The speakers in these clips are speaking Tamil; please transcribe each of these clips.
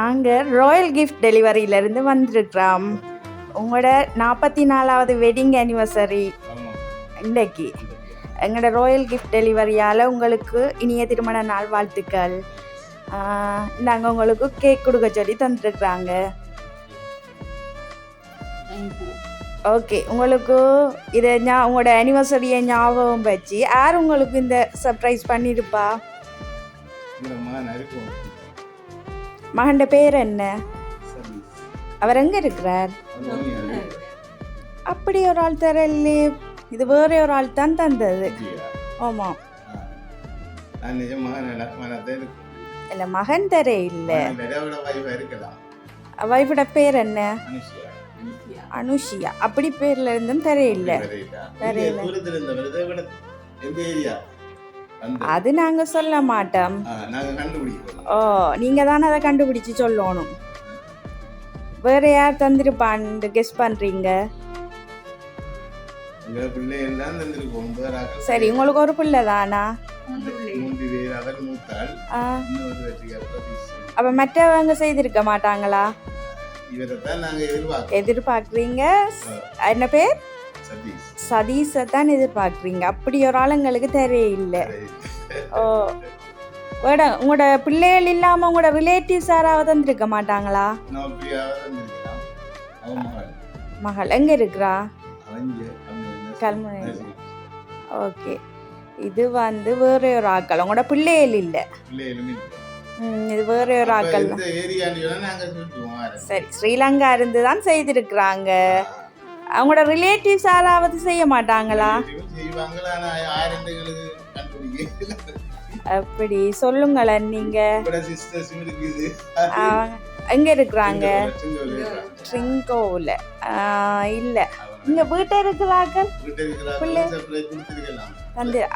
நாங்கள் ராயல் கிஃப்ட் டெலிவரியிலேருந்து வந்திருக்கிறோம் உங்களோட நாற்பத்தி நாலாவது வெட்டிங் ஆனிவர்சரி இன்றைக்கு. எங்களோட ராயல் கிஃப்ட் டெலிவரியால் உங்களுக்கு இனிய திருமண நாள் வாழ்த்துக்கள். நாங்கள் உங்களுக்கு கேக் கொடுக்க சொல்லி தந்துருக்குறாங்க. ஓகே உங்களுக்கு இதை ஞா உங்களோட அனிவர்சரியை ஞாபகம் வச்சு யார் உங்களுக்கு இந்த சர்ப்ரைஸ் பண்ணியிருப்பா மகன்ட பேர் என்ன? அவர் எங்கே இருக்கிறார். அப்படி ஒரு ஆள் தரலே இது வேற ஒரு ஆள் தான் தந்தது? ஆமாம் இல்ல, மகன் தர இல்லை. வைஃபோட பேர் என்ன? அனுஷியா. அனுஷியா. அப்படி பேர்ல இருந்தும் தர இல்லை. அது நாங்கள் சொல்ல மாட்டோம். நாங்க ஓ நீங்கள் தானே அதை கண்டுபிடிச்சு சொல்லணும். வேற யார் தந்திருப்பான்னு கெஸ் ஆட்கள் சரி உங்களுக்கு ஒரு பிள்ளை தானா? அப்போ மற்றவங்க செய்திருக்க மாட்டாங்களா? நாங்க எதிர்பார்க்குறீங்க? என்ன பேர்? சதீஷ். சதீஷை தான் எதிர்பார்க்குறீங்க. அப்படி ஒரு ஆளுங்களுக்கு தெரியல ஓ. வேட உங்களோட பிள்ளைகள் இல்லாமல் உங்களோட ரிலேட்டிவ்ஸ் யாராவது வந்திருக்க மாட்டாங்களா? மகள். எங்கே இருக்கிறா? கல்முனை ஓகே. இது வந்து வேற ஒரு ஆக்கள் உங்களோட பிள்ளைகள் இல்லை. இது வேற ஒரு ஆக்கள். சரி ஸ்ரீலங்கா இருந்து தான் செய்திருக்கிறாங்க. அவங்களோட ரிலேட்டிவ்ஸ் யாராவது செய்ய மாட்டாங்களா? அப்படி சொல்லுங்களேன் இருக்குது எங்கே இருக்கிறாங்க. ட்ரிங்கோவில் இல்லை. இங்கே வீட்டை இருக்கிறார்கள்? பிள்ளை.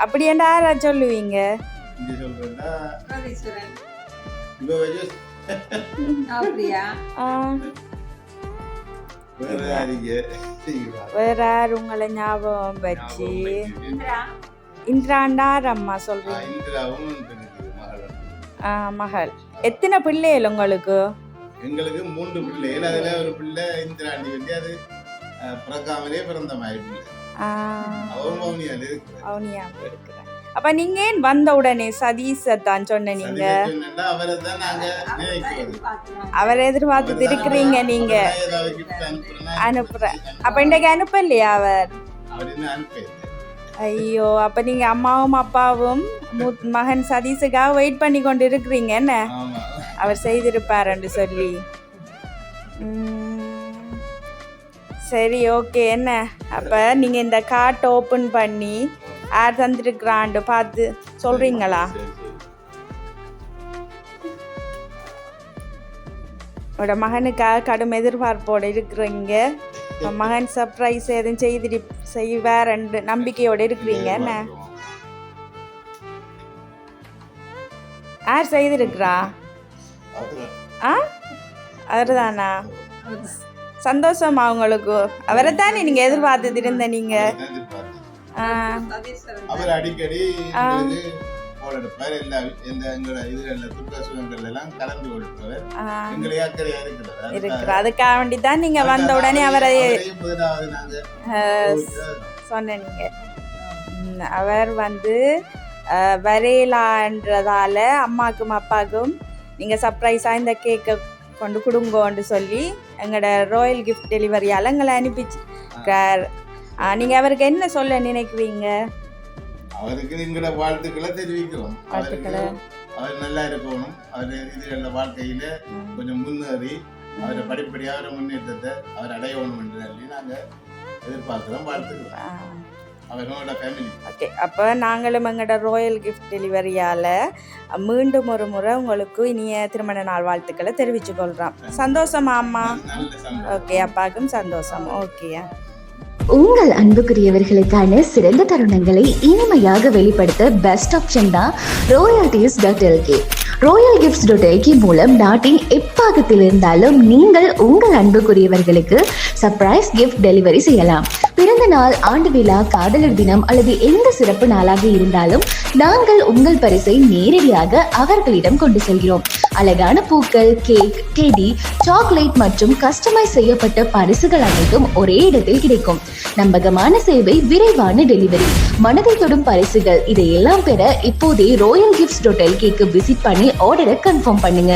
அப்படி என்ன யாரா சொல்லுவீங்க? அப்படியா? ஆ, வேற யார்? உங்களை ஞாபகம் வச்சு? இந்திராண்டார் அம்மா சொல்றீங்க. மகள். எத்தனை பிள்ளைகள் உங்களுக்கு? எங்களுக்கு மூன்று பிள்ளைகள். அதுல ஒரு பிள்ளை இந்திராண்டி வந்து அது பிறக்காமலே பிறந்த மாதிரி பிள்ளை. அவரும் மௌனியால இருக்கிறேன் அப்ப நீங்க ஏன் வந்த உடனே சதீஷை தான் சொன்ன நீங்க? அவரை தான் நாங்க நினைக்கிறது பார்க்கிறோம். அவரை எதிர்பார்த்து இருக்கிறீங்க நீங்க. அனுப்புறேன் அப்ப இன்றைக்கு அனுப்பலையா அவர். ஐயோ அப்ப நீங்க அம்மாவும் அப்பாவும் மூத்- மகன் சதீஷுக்காக வெயிட் பண்ணி கொண்டு இருக்கிறீங்க என்ன அவர் செய்திருப்பாருன்னு சொல்லி. சரி ஓகே என்ன? அப்போ நீங்கள் இந்த கார்ட் ஓப்பன் பண்ணி யார் தந்துருக்குறான்னு பார்த்து சொல்கிறீங்களா. உங்களோட மகனுக்காக கடும் எதிர்பார்ப்போடு இருக்கிறீங்க. மகன் சர்ப்ரைஸ் எதுவும் செய்திரு செய்வாருன்னு நம்பிக்கையோடு இருக்கிறீங்க. என்ன? யார் செய்திருக்கிறா? அவர்தான். ஆ? அவர் தானா சந்தோஷமா உங்களுக்கு? அவரை தானே நீங்கள் எதிர்பார்த்துட்டு இருந்த நீங்கள் அவர் அடிக்கடி எங்களுக்கு போல் எடுப்பார் எல்லா எந்த எங்களோட இதுல துக்க சுகங்கள் எல்லாம் கலந்து கொடுப்பவர் ஆ, எங்களை அக்கறையா இருக்கிறார்? இருக்கிற அதுக்காக வேண்டி தான் நீங்கள் வந்த உடனே அவரை முதலாவது நாங்க சொன்னீங்க அவர் வந்து வரையலான்றதால அம்மாக்கும் அப்பாவுக்கும் நீங்கள் சர்ப்ரைஸாக இந்த கேக்கை கொண்டு கொடுங்கோன்னு சொல்லி எங்களோட ராயல் கிஃப்ட் டெலிவரியால் எங்களை அனுப்பிச்சிருக்கார். நீங்கள் அவருக்கு என்ன சொல்ல நினைக்கிறீங்க? அவருக்கு எங்களோட வாழ்த்துக்களை தெரிவிக்கிறோம். வாழ்த்துக்களை. அவர் நல்லா இருக்கணும். அவர் இதுகள வாழ்க்கையில கொஞ்சம் முன்னேறி அவரை படிப்படியாக முன்னேற்றத்தை அவர் அடையணும் என்று சொல்லி நாங்க எதிர்பார்க்கிறோம் வாழ்த்துக்கிறோம். ஓகே அப்போ நாங்களும் எங்களோட ராயல் கிஃப்ட் டெலிவரியால் மீண்டும் ஒரு முறை உங்களுக்கு இனிய திருமண நாள் வாழ்த்துக்களை தெரிவித்து கொள்கிறோம் சந்தோஷமா அம்மா? ஓகே அப்பாவுக்கும் சந்தோஷம். ஓகேயா. உங்கள் அன்புக்குரியவர்களுக்கான சிறந்த தருணங்களை இனிமையாக வெளிப்படுத்த பெஸ்ட் ஆப்ஷன் தான் royalties dot LK royal gifts dot LK மூலம் நாட்டின் எப்பாகத்தில் இருந்தாலும் நீங்கள் உங்கள் அன்புக்குரியவர்களுக்கு சர்ப்ரைஸ் கிஃப்ட் டெலிவரி செய்யலாம். பிறந்த நாள் ஆண்டு விழா காதலர் தினம் அல்லது எந்த சிறப்பு நாளாக இருந்தாலும் நாங்கள் உங்கள் பரிசை நேரடியாக அவர்களிடம் கொண்டு செல்கிறோம். அழகான பூக்கள் கேக் டெடி சாக்லேட் மற்றும் கஸ்டமைஸ் செய்யப்பட்ட பரிசுகள் அனைத்தும் ஒரே இடத்தில் கிடைக்கும். நம்பகமான சேவை விரைவான டெலிவரி. மனதை தொடும் பரிசுகள் இதையெல்லாம் பெற இப்போதே ராயல் கிஃப்ட்ஸ் டோட்டல் கேக்கு விசிட் பண்ணி ஆர்டரை கன்ஃபார்ம் பண்ணுங்க.